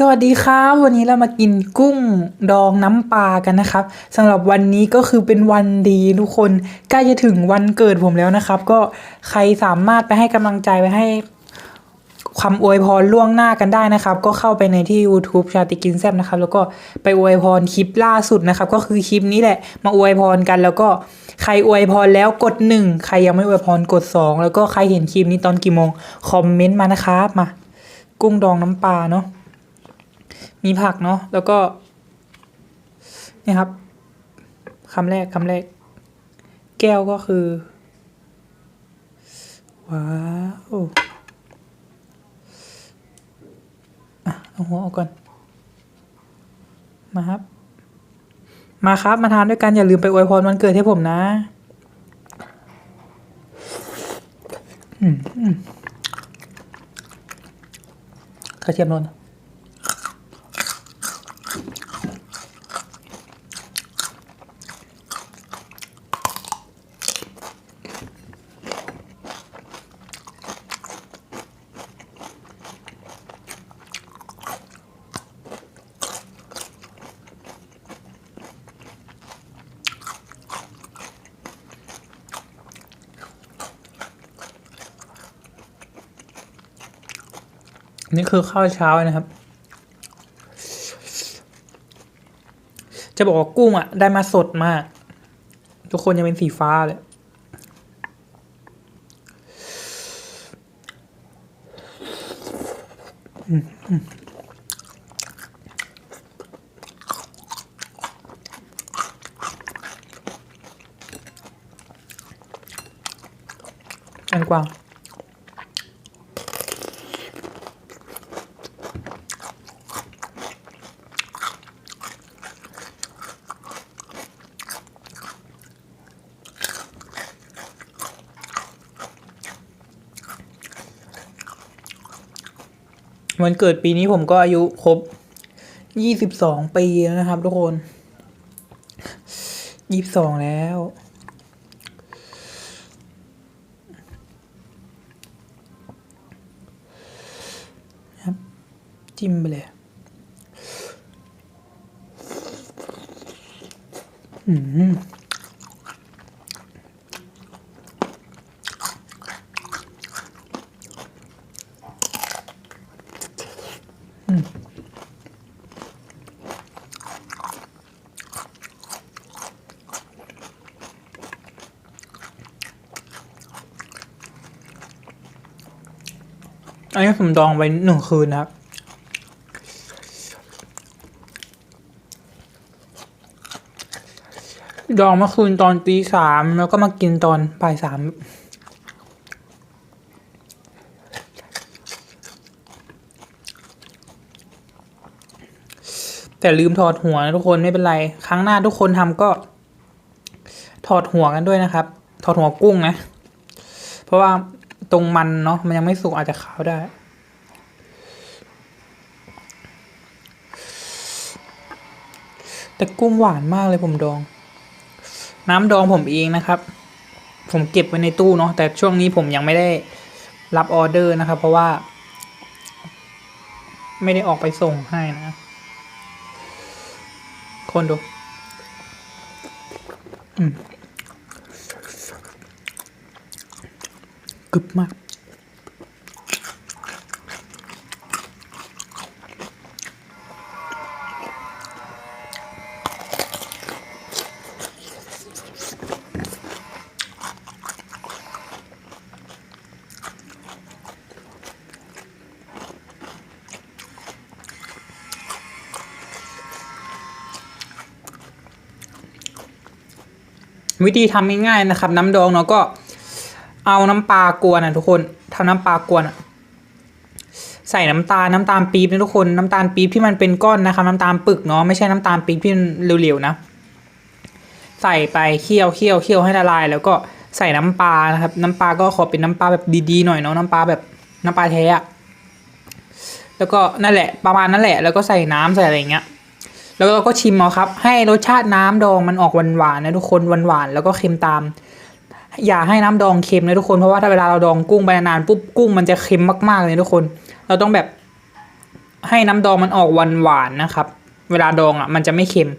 สวัสดีครับวันนี้เรามากินกุ้งดองน้ำปลากันนะครับสำหรับวันนี้ก็คือเป็นวันดีทุกคนใกล้จะถึงวันเกิดผมแล้วนะครับ ก็ใครสามารถไปให้กำลังใจไปให้ความอวยพรล่วงหน้ากันได้นะครับ ก็เข้าไปในที่ YouTube ชาติกินแซบนะครับ แล้วก็ไปอวยพรคลิปล่าสุดนะครับ ก็คือคลิปนี้แหละมาอวยพรกัน แล้วก็ใครอวยพรแล้วกดหนึ่งใครยังไม่อวยพรกดสองแล้วก็ใครเห็นคลิปนี้ตอนกี่โมงคอมเมนต์มานะครับมา กุ้งดองน้ำปลาเนาะ มีผักเนาะแล้วก็นี่ครับคำแรกคำแรก แก้วก็คือว้าวอะเอาหัวออกก่อน มาครับ มาครับมาทานด้วยกันอย่าลืมไปอวยพรวันเกิดให้ผมนะอืมอืมกระเทียมโนน นี่คือข้าวเช้านะครับ จะบอกว่ากุ้งอะ ได้มาสดมาก ทุกคนยังเป็นสีฟ้าเลยอันกวาง วันเกิดปีนี้ผมก็อายุครบยี่สิบสองปีแล้วนะครับ ทุกคนยี่สิบสองแล้ว จิ้มไปเลยอืม อันนี้ผมดองไว้หนึ่งคืนนะครับ ดองเมื่อคืนตอนตีสามแล้วก็มากินตอนบ่ายสาม แต่ลืมถอดหัวนะทุกคนไม่เป็นไร ครั้งหน้าทุกคนทำก็ ถอดหัวกันด้วยนะครับ ถอดหัวกุ้งนะ เพราะว่าตรงมันเนาะมันยังไม่สุกอาจจะขาวได้แต่กุ้งหวานมากเลยผมดอง น้ำดองผมเองนะครับ ผมเก็บไว้ในตู้เนาะแต่ช่วงนี้ผมยังไม่ได้รับออเดอร์นะครับ เพราะว่า ไม่ได้ออกไปส่งให้นะ คนดู อืมกึบมาก วิธีทำง่ายๆนะครับ น้ำดองเนาะก็เอาน้ำปลากวนอะทุกคนทำน้ำปลากวนใส่น้ำตาลน้ำตาลปี๊บนะทุกคนน้ำตาลปี๊บที่มันเป็นก้อนนะครับ น้ำตาลปึกเนาะไม่ใช่น้ำตาลปี๊บที่เหลวๆนะ ใส่ไปเคี่ยวเคี่ยวเคี่ยวให้ละลาย แล้วก็ใส่น้ำปลานะครับ น้ำปลาก็ขอเป็นน้ำปลาแบบดีๆหน่อยเนาะน้ำปลาแบบน้ำปลาแท้อะแล้วก็นั่นแหละประมาณนั้นแหละ แล้วก็ใส่น้ำใส่อะไรอย่างเงี้ย แล้วเราก็ชิมเอาครับ ให้รสชาติน้ำดองมันออกหวานๆนะทุกคนหวานๆแล้วก็เค็มตาม อย่าให้น้ำดองเค็มนะทุกคนเพราะว่าถ้าเวลาเราดองกุ้งไปนานๆปุ๊บกุ้งมันจะเค็มมากๆเลยทุกคน เราต้องแบบให้น้ำดองมันออกหวานหวานๆนะครับ เวลาดองอะ มันจะไม่เค็ม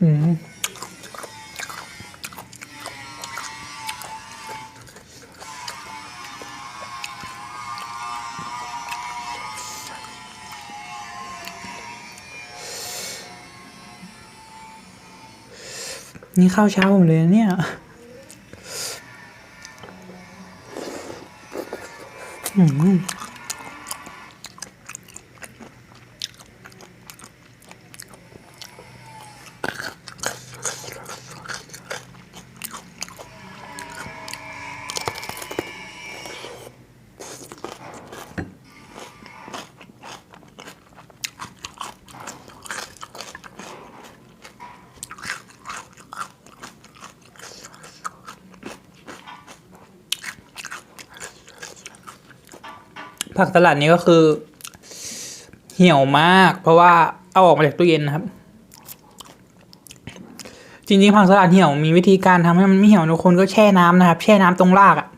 อืม นี่ข้าวเช้าผมเลยเนี่ย อืม ผักสลัดนี้ก็คือ เหี่ยวมาก เพราะว่าเอาออกมาจากตู้เย็นนะครับ จริงๆผักสลัดเหี่ยวมีวิธีการทำให้มันไม่เหี่ยวทุกคนก็แช่น้ำนะครับ แช่น้ำตรงรากอะ่ะ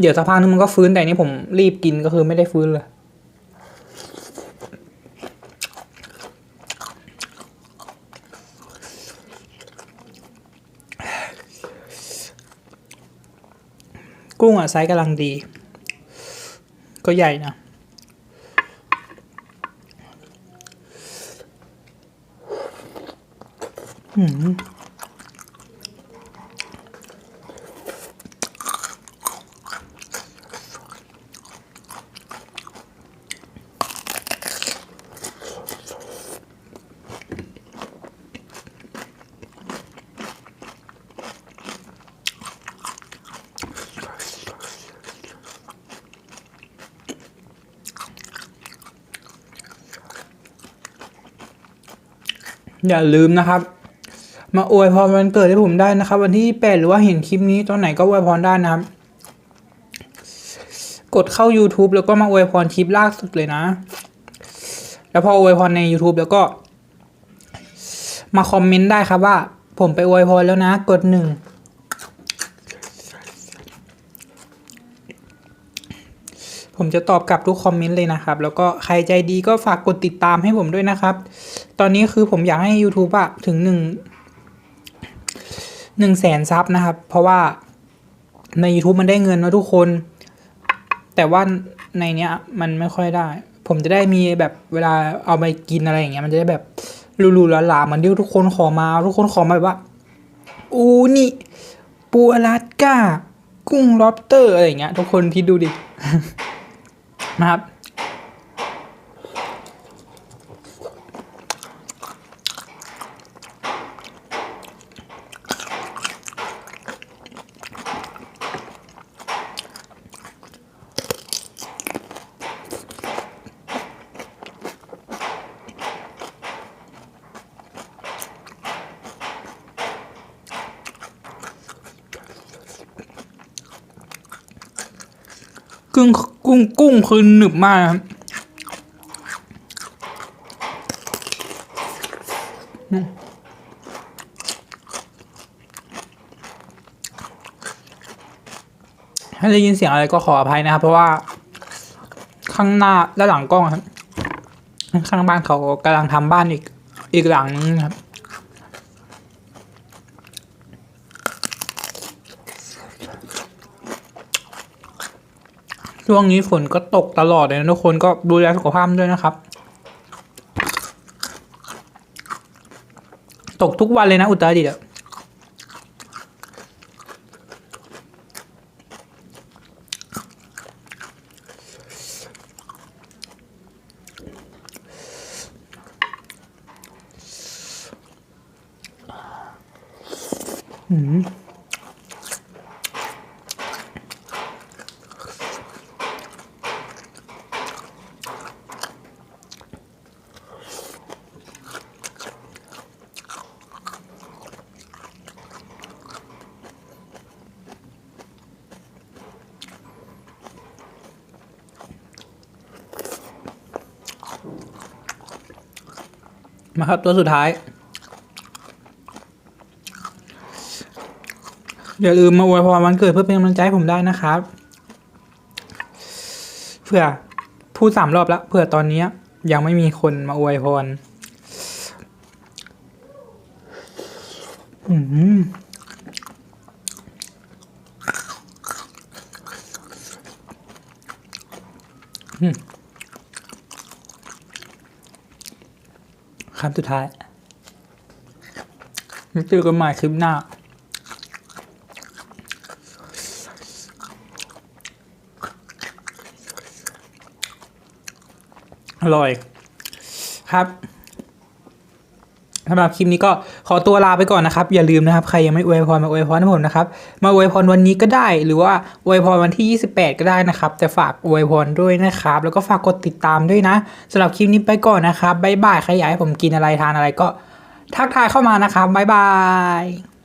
เดี๋ยวสักพักนึงมันก็ฟื้นแต่อันนี้ผมรีบกินก็คือไม่ได้ฟื้นเลยกุ้งอะไซส์กำลังดี ก็ใหญ่นะอืม อย่าลืมนะครับ มาอวยพรวันเกิดให้ผมได้นะครับ วันที่แปดหรือว่าเห็นคลิปนี้ตอนไหนก็อวยพรได้นะครับ กดเข้า YouTube แล้วก็มาอวยพรคลิปล่าสุดเลยนะ แล้วพออวยพรใน YouTube แล้วก็ มาคอมเมนต์ได้ครับว่า ผมไปอวยพรแล้วนะ กดหนึ่ง ผมจะตอบกลับทุกคอมเมนต์เลยนะครับ แล้วก็ใครใจดีก็ฝากกดติดตามให้ผมด้วยนะครับ ตอนนี้คือผมอยากให้ YouTube อะถึงหนึ่งหนึ่งแสนซับนะครับ เพราะว่าใน YouTube มันได้เงินนะทุกคน แต่ว่าในเนี้ยมันไม่ค่อยได้ ผมจะได้มีแบบเวลาเอาไปกินอะไรอย่างเงี้ยมันจะได้แบบรูๆหลาๆเหมือนที่ทุกคนขอมาทุกคนขอมาแบบว่าอูนี่ปูอลาสก้า กุ้งล็อบเตอร์อะไรอย่างเงี้ยทุกคนคิดดูดิ นะครับ กุ้งกุ้งคือหนึบมากครับถ้าได้ยินเสียงอะไรก็ขออภัยนะครับ เพราะว่า ข้างหน้าและหลังกล้องครับ ข้างบ้านเขากำลังทำบ้านอีกอีกหลังนึงครับ ช่วงนี้ฝนก็ตกตลอดเลยนะทุกคนก็ดูแลสุขภาพด้วยนะครับ ตกทุกวันเลยนะอุตรดิตถ์อะอื มาครับตัวสุดท้าย อย่าลืมมาอวยพรวันเกิดเพื่อเป็นกำลังใจให้ผมได้นะครับเพื่อพูดสามรอบแล้วเผื่อตอนนี้ยยังไม่มีคนมาอวยพรอืมอืม คำสุดท้ายเจอกันใหม่คลิปหน้าอร่อย ครับ สำหรับคลิปนี้ก็ขอตัวลาไปก่อนนะครับ อย่าลืมนะครับ ใครยังไม่อวยพรมาอวยพรให้ผมนะครับ มาอวยพรวันนี้ก็ได้ หรือว่าอวยพรวันที่ 28 ก็ได้นะครับ แต่ฝากอวยพรด้วยนะครับ แล้วก็ฝากกดติดตามด้วยนะสำหรับคลิปนี้ไปก่อนนะครับบ๊ายบายใครอยากให้ผมกินอะไรทานอะไรก็ ทักทายเข้ามานะครับบ๊ายบาย